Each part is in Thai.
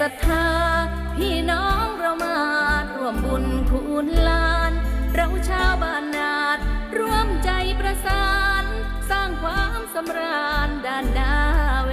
ศรัทธา พี่น้องเรามาร่วมบุญคูณลาน เราชาวบ้านนาดร่วมใจประสาน สร้างความสำราญด้านนาเว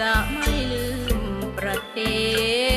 จะไม่ลืมประเทศ